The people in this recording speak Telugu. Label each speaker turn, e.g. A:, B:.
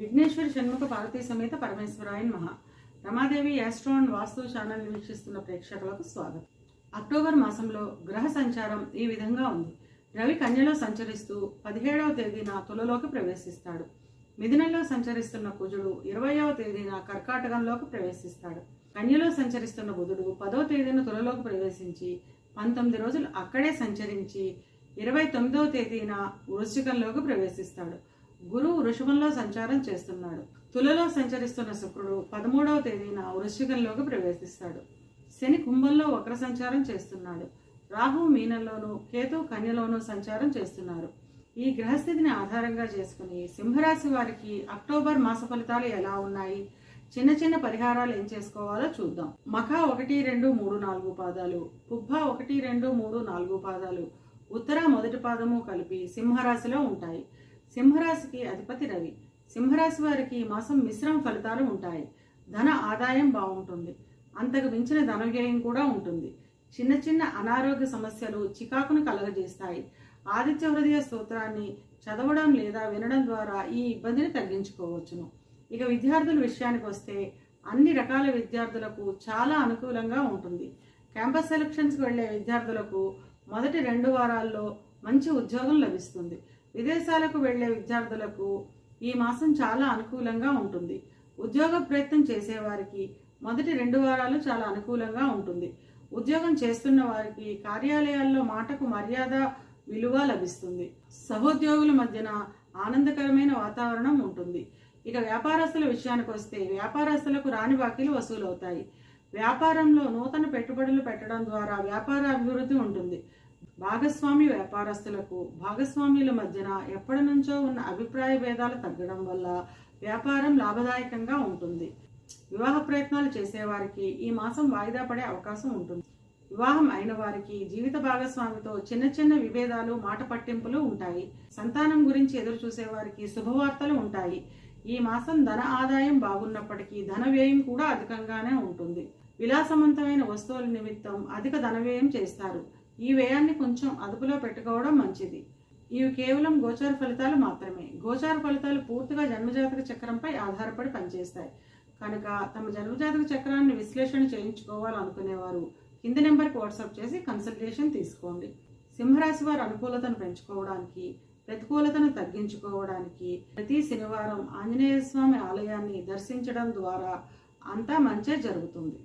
A: విఘ్నేశ్వరి షణ్ముఖ పార్వతీ సమేత పరమేశ్వరాయన్ మహా రమాదేవి యాస్ట్రోన్ వాస్తు ఛానల్ వీక్షిస్తున్న ప్రేక్షకులకు స్వాగతం. అక్టోబర్ మాసంలో గ్రహ సంచారం ఈ విధంగా ఉంది. రవి కన్యలో సంచరిస్తూ పదిహేడవ తేదీన తులలోకి ప్రవేశిస్తాడు. మిథునంలో సంచరిస్తున్న కుజుడు ఇరవయవ తేదీన కర్కాటకంలోకి ప్రవేశిస్తాడు. కన్యలో సంచరిస్తున్న బుధుడు పదో తేదీన తులలోకి ప్రవేశించి పంతొమ్మిది రోజులు అక్కడే సంచరించి ఇరవై తొమ్మిదవ తేదీన వృశ్చికంలోకి ప్రవేశిస్తాడు. గురువు వృషభంలో సంచారం చేస్తున్నాడు. తులలో సంచరిస్తున్న శుక్రుడు పదమూడవ తేదీన వృశ్చికంలోకి ప్రవేశిస్తాడు. శని కుంభంలో వక్ర సంచారం చేస్తున్నాడు. రాహు మీనంలోనూ కేతు కన్యలోనూ సంచారం చేస్తున్నారు. ఈ గ్రహస్థితిని ఆధారంగా చేసుకుని సింహరాశి వారికి అక్టోబర్ మాస ఫలితాలు ఎలా ఉన్నాయి? చిన్న చిన్న పరిహారాలు ఏం చేసుకోవాలో చూద్దాం. మఖ ఒకటి రెండు మూడు నాలుగు పాదాలు పుబ్బ ఒకటి రెండు మూడు నాలుగు పాదాలు ఉత్తర మొదటి పాదము కలిపి సింహరాశిలో ఉంటాయి. సింహరాశికి అధిపతి రవి. సింహరాశి వారికి ఈ మాసం మిశ్రమ ఫలితాలు ఉంటాయి. ధన ఆదాయం బాగుంటుంది. అంతకు మించిన ధన వ్యయం కూడా ఉంటుంది. చిన్న చిన్న అనారోగ్య సమస్యలు చికాకును కలగజేస్తాయి. ఆదిత్య హృదయ స్తోత్రాన్ని చదవడం లేదా వినడం ద్వారా ఈ ఇబ్బందిని తగ్గించుకోవచ్చును. ఇక విద్యార్థుల విషయానికి వస్తే అన్ని రకాల విద్యార్థులకు చాలా అనుకూలంగా ఉంటుంది. క్యాంపస్ సెలక్షన్స్కి వెళ్ళే విద్యార్థులకు మొదటి రెండు వారాల్లో మంచి ఉద్యోగం లభిస్తుంది. విదేశాలకు వెళ్ళే విద్యార్థులకు ఈ మాసం చాలా అనుకూలంగా ఉంటుంది. ఉద్యోగ ప్రయత్నం చేసేవారికి మొదటి రెండు వారాలు చాలా అనుకూలంగా ఉంటుంది. ఉద్యోగం చేస్తున్న వారికి కార్యాలయాల్లో మాటకు మర్యాద విలువ లభిస్తుంది. సహోద్యోగుల మధ్యన ఆనందకరమైన వాతావరణం ఉంటుంది. ఇక వ్యాపారస్తుల విషయానికి వస్తే వ్యాపారస్తులకు రాని బాకీలు వసూలవుతాయి. వ్యాపారంలో నూతన పెట్టుబడులు పెట్టడం ద్వారా వ్యాపార అభివృద్ధి ఉంటుంది. భాగస్వామి వ్యాపారస్తులకు భాగస్వామ్యుల మధ్యన ఎప్పటి నుంచో ఉన్న అభిప్రాయ భేదాలు తగ్గడం వల్ల వ్యాపారం లాభదాయకంగా ఉంటుంది. వివాహ ప్రయత్నాలు చేసేవారికి ఈ మాసం వాయిదా పడే అవకాశం ఉంటుంది. వివాహం అయిన వారికి జీవిత భాగస్వామితో చిన్న చిన్న విభేదాలు మాట పట్టింపులు ఉంటాయి. సంతానం గురించి ఎదురు చూసేవారికి శుభవార్తలు ఉంటాయి. ఈ మాసం ధన ఆదాయం బాగున్నప్పటికీ ధన వ్యయం కూడా అధికంగానే ఉంటుంది. విలాసవంతమైన వస్తువుల నిమిత్తం అధిక ధన వ్యయం చేస్తారు. ఈ వ్యయాన్ని కొంచెం అదుపులో పెట్టుకోవడం మంచిది. ఇవి కేవలం గోచార ఫలితాలు మాత్రమే. గోచార ఫలితాలు పూర్తిగా జన్మజాతక చక్రంపై ఆధారపడి పనిచేస్తాయి. కనుక తమ జన్మజాతక చక్రాన్ని విశ్లేషణ చేయించుకోవాలనుకునేవారు కింది నెంబర్కి వాట్సాప్ చేసి కన్సల్టేషన్ తీసుకోండి. సింహరాశి వారి అనుకూలతను పెంచుకోవడానికి ప్రతికూలతను తగ్గించుకోవడానికి ప్రతి శనివారం ఆంజనేయ స్వామి ఆలయాన్ని దర్శించడం ద్వారా అంతా మంచే జరుగుతుంది.